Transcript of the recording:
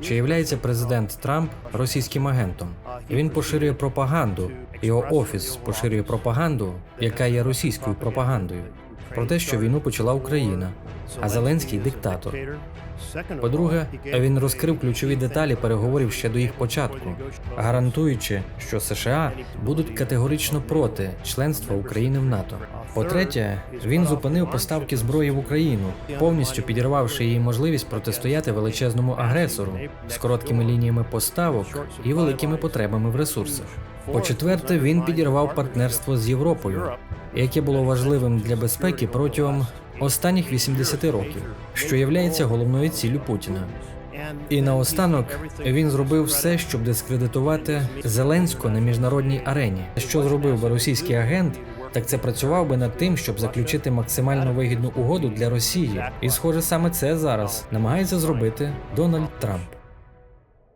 чи являється президент Трамп російським агентом. Він поширює пропаганду. Його офіс поширює пропаганду, яка є російською пропагандою. Про те, що війну почала Україна, а Зеленський диктатор. По-друге, він розкрив ключові деталі переговорів ще до їх початку, гарантуючи, що США будуть категорично проти членства України в НАТО. По-третє, він зупинив поставки зброї в Україну, повністю підірвавши її можливість протистояти величезному агресору з короткими лініями поставок і великими потребами в ресурсах. По-четверте, він підірвав партнерство з Європою, яке було важливим для безпеки протягом останніх 80 років, що являється головною ціллю Путіна. І наостанок він зробив все, щоб дискредитувати Зеленського на міжнародній арені. Що зробив би російський агент? Так це працював би над тим, щоб заключити максимально вигідну угоду для Росії. І, схоже, саме це зараз намагається зробити Дональд Трамп.